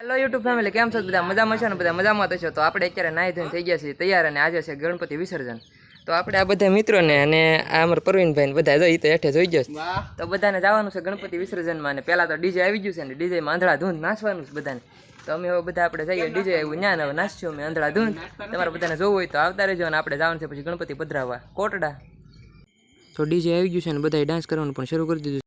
Hello YouTube family કેમ છો બધા? મજામાં છે ને બધા? મજામાં તો છો. તો આપણે અત્યારે નાહી ધોઈને થઈ ગયા છીએ તૈયાર અને આજે છે ગણપતિ વિસર્જન. તો આપણે આ બધા મિત્રોને અને આ અમારા પ્રવીણભાઈને બધા જોઈ તો હેઠે જોઈ જશે તો બધાને જવાનું છે ગણપતિ વિસર્જનમાં અને પહેલાં તો ડીજે આવી ગયું છે ને ડીજેમાં આંધળા ધૂંધ નાચવાનું છે બધાને. તો અમે હવે બધા આપણે જઈએ ડીજે આવ્યું ના હવે નાચશું અમે આંધળા ધૂંધ તમારે બધાને જોવું હોય તો આવતા રહેજો અને આપણે જવાનું છે પછી ગણપતિ પધરાવવા કોટડા. તો ડીજે આવી ગયું છે ને બધાએ ડાન્સ કરવાનું પણ શરૂ કરી દીધું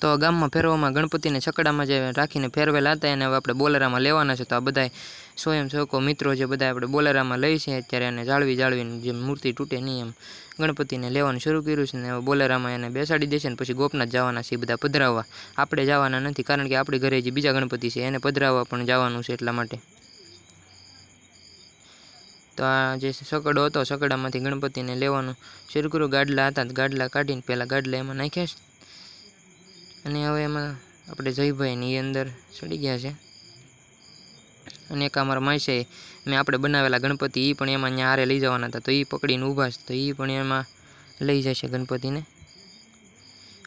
તો ગામમાં ફેરવામાં ગણપતિને છકડામાં જે રાખીને ફેરવેલા હતા, એને હવે આપણે બોલેરામાં લેવાના છે. તો આ બધા સ્વયંસેવકો મિત્રો જે બધા આપણે બોલેરામાં લઈ છે અત્યારે એને જાળવી જાળવીને જે મૂર્તિ તૂટે નહીં એમ ગણપતિને લેવાનું શરૂ કર્યું છે ને હવે બોલેરામાં એને બેસાડી દેશે ને પછી ગોપનાથ જવાના છે એ બધા પધરાવવા. આપણે જવાના નથી કારણ કે આપણી ઘરે જે બીજા ગણપતિ છે એને પધરાવવા પણ જવાનું છે એટલા માટે. તો આ જે સકડો હતો, સકડામાંથી ગણપતિને લેવાનું શરૂ કર્યું. ગાડલા હતા ગાડલા કાઢીને પહેલાં ગાડલા એમાં નાખ્યા અને હવે એમાં આપણે જયભાઈ ને એ અંદર ચડી ગયા છે. અને એક અમારા માણસે મેં આપણે બનાવેલા ગણપતિ એ પણ એમાં હારે લઈ જવાના હતા. તો એ પકડીને ઊભા છે, તો એ પણ એમાં લઈ જશે ગણપતિને.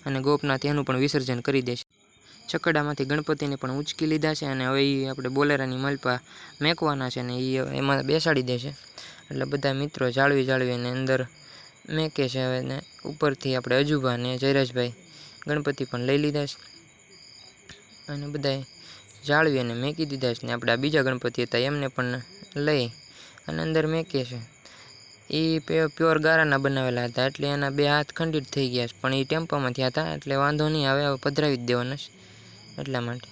અને ગોપનાથ એનું પણ વિસર્જન કરી દેશે. ચકડામાંથી ગણપતિને પણ ઉંચકી લીધા છે અને હવે એ આપણે બોલેરાની મલપા મેકવાના છે ને એ એમાં બેસાડી દેશે. એટલે બધા મિત્રો જાળવી જાળવીને અંદર મેકે છે હવે ને ઉપરથી આપણે અજુભા ને જયરાજભાઈ ગણપતિ પણ લઈ લીધા છે. અને બધાએ જાળવી અને મેકી દીધા છે. ને આપણા બીજા ગણપતિ હતા, એમને પણ લઈ અને અંદર મેકે છે. એ પ્યોર ગારાના બનાવેલા હતા, એટલે એના બે હાથ ખંડિત થઈ ગયા છે. પણ એ ટેમ્પામાંથી હતા, એટલે વાંધો નહીં આવે પધરાવી જ દેવાના છે. એટલા માટે.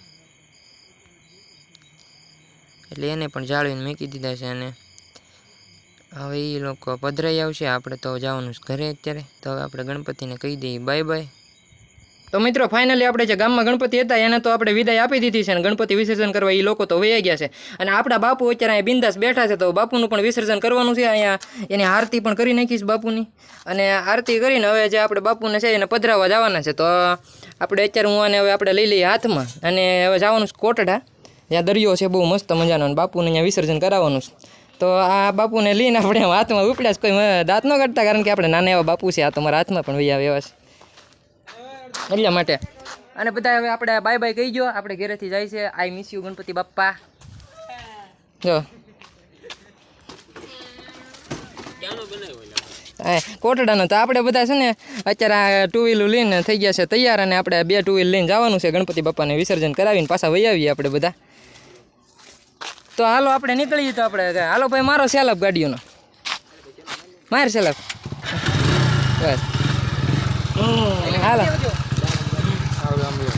એટલે એને પણ જાળવીને મૂકી દીધા છે અને હવે એ લોકો પધરાઈ આવશે. આપણે તો જવાનું છે ઘરે અત્યારે. તો હવે આપણે ગણપતિને કહી દઈએ, બાય બાય. તો મિત્રો ફાઇનલી આપણે જે ગામમાં ગણપતિ હતા, એને તો આપણે વિદાય આપી દીધી છે અને ગણપતિ વિસર્જન કરવા એ લોકો તો વૈયા ગયા છે. અને આપણા બાપુ અત્યારે અહીંયા બિંદાસ બેઠા છે, તો બાપુનું પણ વિસર્જન કરવાનું છે અહીંયા. એની આરતી પણ કરી નાખીશ બાપુની. અને આરતી કરીને હવે જે આપણે બાપુને છે એને પધરાવવા જવાના છે, તો આપણે અત્યારે હું આને હવે આપણે લઈ લઈએ હાથમાં. અને હવે જવાનું છે કોટડા. જ્યાં દરિયો છે, બહુ મસ્ત મજાનો, અને બાપુને અહીંયા વિસર્જન કરાવવાનું છે. તો આ બાપુને લઈને આપણે હાથમાં ઉપડ્યા કોઈ દાંત ન કાઢતા, કારણ કે આપણે નાના એવા બાપુ છે, આ તમારા હાથમાં પણ વૈયા એવા છે. એટલા માટે. અને બધા હવે આપણે બાય બાય કહી ગયો. આપણે ઘરેથી જાય છે. I miss you Ganpati Bappa. જો. કોટડાનો તો આપણે બધા છે ને અત્યારે આ ટુ વ્હીલું લઈને થઈ ગયા છે તૈયાર અને આપણે બે ટુ વ્હીલ લઈને જવાનું છે. ગણપતિ બાપાને વિસર્જન કરાવીને પાછા વહી આવીએ આપણે બધા. તો હાલો આપણે નીકળીએ તો આપણે હાલો ભાઈ મારો સેલફ ગાડીઓનો. માર સેલફ. બસ. હાલો.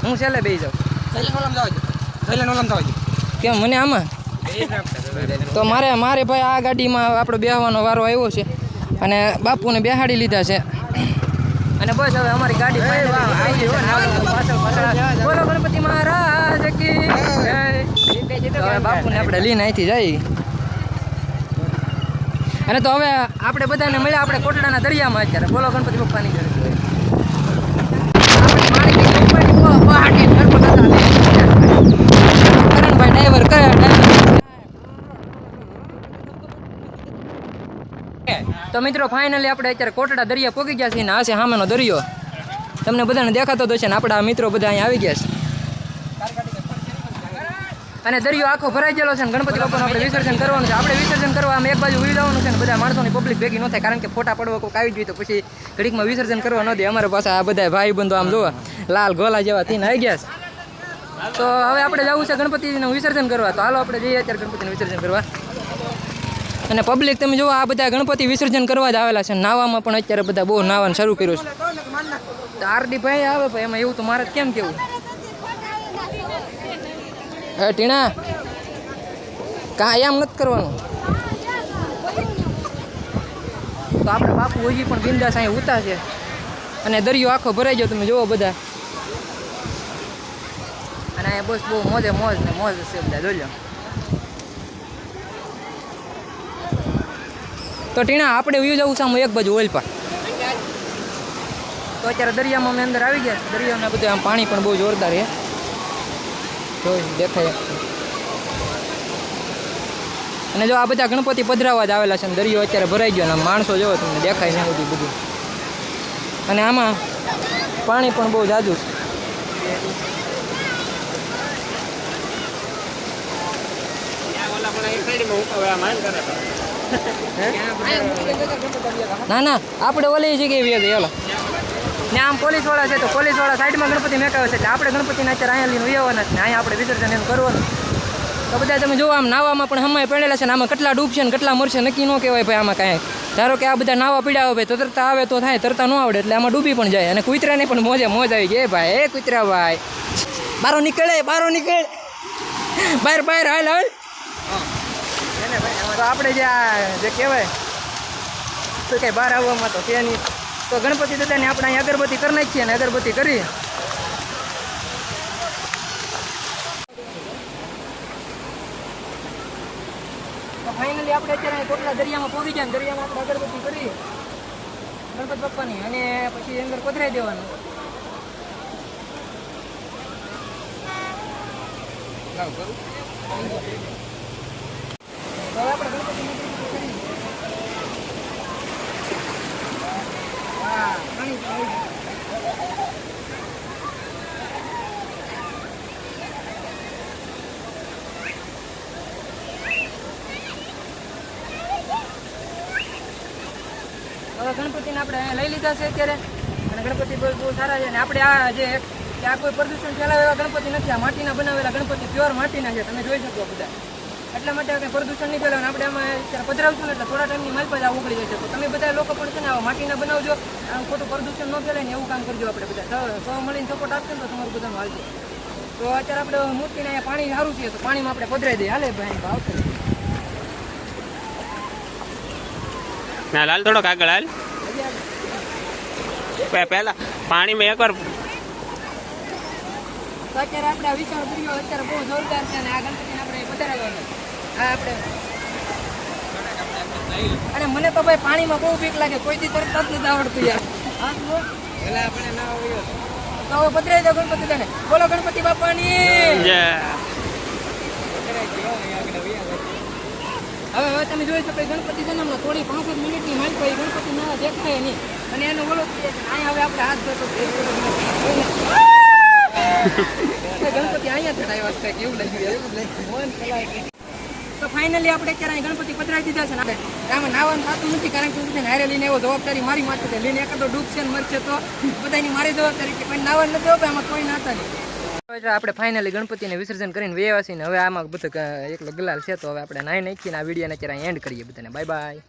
હું છેલ્લે બેસી જાઉં. કેમ મને આમાં? તો મારે મારે ભાઈ આ ગાડીમાં આપણે બેહવાનો વારો આવ્યો છે અને બાપુને બેહાડી લીધા છે. અને બસ હવે અમારી ગાડી બોલો ગણપતિ મહારાજ બાપુને આપણે લઈને અહીંથી જઈ. અને તો હવે આપણે બધાને મળ્યા આપણે કોટડાના દરિયામાં અત્યારે. બોલો ગણપતિ બાપાની ઘરે આપણે માણેકની કંપની પ- પહાટી ગણપત હતા લે. કરણભાઈ ડ્રાઈવર કરે તો મિત્રો ફાઇનલી આપણે અત્યારે કોટડા દરિયા પોગી ગયા છીએ ને આ છે સામેનો દરિયો. તમને બધાને દેખાતો જ હશે ને આપણા મિત્રો બધા અહીંયા આવી ગયા છે. અને દરિયો આખો ભરાઈ ગયેલો છે ને ગણપતિ બાપાનું આપણે વિસર્જન કરવાનું છે. આપણે વિસર્જન કરવા આમ એક બાજુ ઉઈ જવાનું છે ને બધા માણસોની પબ્લિક ભેગી ન થાય, કારણ કે ફોટા પડવા કોઈક આવી જોઈએ તો પછી ઘડીકમાં વિસર્જન કરવા ન દે. અમારા પાસે આ બધા ભાઈ બંધો આમ જોવા, લાલ ગોલા જેવા થઈને આવી ગયા છે. તો હવે આપણે જવું છે ગણપતિનું વિસર્જન કરવા. તો હાલો આપણે જઈએ અત્યારે ગણપતિનું વિસર્જન કરવા. અને પબ્લિક તમે જુઓ, આ બધા ગણપતિ વિસર્જન કરવા જ આવેલા છે. નાવામાં પણ અત્યારે બધા બહુ નાવાનું શરૂ કર્યું છે. આરડી ભાઈ આવે ભાઈ, એમાં એવું તો મારે કેમ કેવું? હે, ટીણા કા એમ નથી કરવાનું. તો આપણે બાપુ હજી પણ બિંદાસ અહીં ઉતા છે. અને દરિયો આખો ભરાઈ ગયો, તમે જુઓ બધા. અને અહીંયા બસ બહુ મોજે મોજ ને મોજ છે બધા જોઈ તો ટીણા આપણે વ્યૂ જવું છે આમ એક બાજુ ઓઇલ પર. તો અત્યારે દરિયામાં અમે અંદર આવી ગયા. દરિયાના બધું આમ પાણી પણ બહુ જોરદાર છે. જોઈ દેખાય. અને જો આ બધા ગણપતિ પધરાવા જ આવેલા છે ને દરિયો અત્યારે ભરાઈ ગયો અને માણસો જોવો તમને દેખાય ને બધું બધું. અને આમાં પાણી પણ બહુ જાજુ છે. ના ના, આપણે ઓલી જગ્યાએ વ્યા જઈએ ને આમ પોલીસવાળા છે તો પોલીસવાળા સાઈડમાં ગણપતિ મેકાવે છે એટલે આપણે ગણપતિને અત્યારે અહીંયા લઈને આવવાના છે ને અહીંયા આપણે વિસર્જન એમ કરવાનું. તો બધા તમે જોવો આમ નાવામાં પણ સમય પડેલા છે ને આમાં કેટલા ડૂબશે ને કેટલા મરશે નક્કી ન કહેવાય ભાઈ આમાં કાંઈ. ધારો કે આ બધા નાવા પીડા આવે તો તરતા આવે તો થાય, તરતા ન આવડે એટલે આમાં ડૂબી પણ જાય. અને કૂતરાને પણ મોજે મોજ આવી ગઈ ભાઈ, એ કૂતરા ભાઈ. બારો નીકળે બારો નીકળે. બહાર બહાર હાલ હાલ. તો આપણે જે આ જે કહેવાય, તો કંઈ બહાર આવવામાં તો નહીં. તો ગણપતિ દાદાને આપણે અહીં અગરબત્તી કરી નાખીએ ને અગરબત્તી કરી તો ફાઇનલી આપણે અત્યારે કોટલા દરિયામાં પહોંચી ગયા દરિયામાં આપણે અગરબત્તી કરી ગણપતિ પપ્પાની અને પછી અંદર પધરાઈ દેવાનું. તો હવે આપણે ગણપતિ મંદિરમાં કરી. વાહ, ઘણી સારી. હવે આપણે લઈ લીધા છે અત્યારે. અને ગણપતિ બહુ સારા છે. અને આપણે આ જે આ કોઈ પ્રદૂષણ ફેલાવે એવા ગણપતિ નથી. આ માટીના બનાવેલા ગણપતિ પ્યોર માટીના છે. તમે જોઈ શકો બધા. એટલા માટે આપણે પ્રદૂષણ નહીં ફેલાવે. આપણે આમાં પધરાવશું ને એટલે થોડા ટાઈમની માલ પર આ ઉગડી જશે. તો તમે બધા લોકો પણ છે ને આવા માટીના બનાવજો. આમ ખોટું પ્રદૂષણ ન ફેલાય ને એવું કામ કરજો આપણે બધા. સૌ- મળીને સપોર્ટ આપશે ને તો તમારું બધાનું હાલશે. તો અત્યારે આપણે મૂર્તિને અહીંયા પાણી સારું છે. તો પાણીમાં આપણે પધરાઈ દઈએ. હાલે ભાઈ આવશે. ના લાલ થોડોક આગળ, હાલ. પહેલા પાણીમાં એકવાર અત્યારે આપણે વિશાળ દરિયો અત્યારે બહુ જોરદાર છે અને આ ગણપતિને આપણે પધરાવવાનો આ આપણે અને મને તો ભાઈ પાણીમાં બહુ બીક લાગે કોઈ દી તરત જ નથી આવડતું યાર. તો તો હવે પધરાઈ દો ગણપતિ દાને બોલો ગણપતિ બાપાની. જે હવે હવે તમે જોઈ શકો ગણપતિ હમણાં થોડી પાંસઠ મિનિટની માલ પર એ ગણપતિ ના દેખાય નહીં. અને એનો ઓલો કે અહીંયા હવે આપણે હાથ ધોતો ગણપતિ અહીંયા જ આવ્યા છે કેવું લાગ્યું એવું લાગ્યું તો ફાઇનલી આપણે ક્યારે ગણપતિ પધરાવી દીધા છે ને આમાં નાવાનું થતું નથી કારણ કે છે ને હારે લઈને એવો જવાબદારી મારી માથે છે. લઈને એકાદો ડૂબશે ને મરશે તો બધાની મારી જવાબદારી કે કોઈ નાવાનું નથી આમાં કોઈ નાતા નહીં. આપણે ફાઇનલી ગણપતિને વિસર્જન કરીને વેવા ને હવે આમાં બધું એક ગલાલ છે, તો હવે આપણે નાઈ નાખીને આ વિડીયોને અત્યારે એન્ડ કરીએ બધાને. Bye bye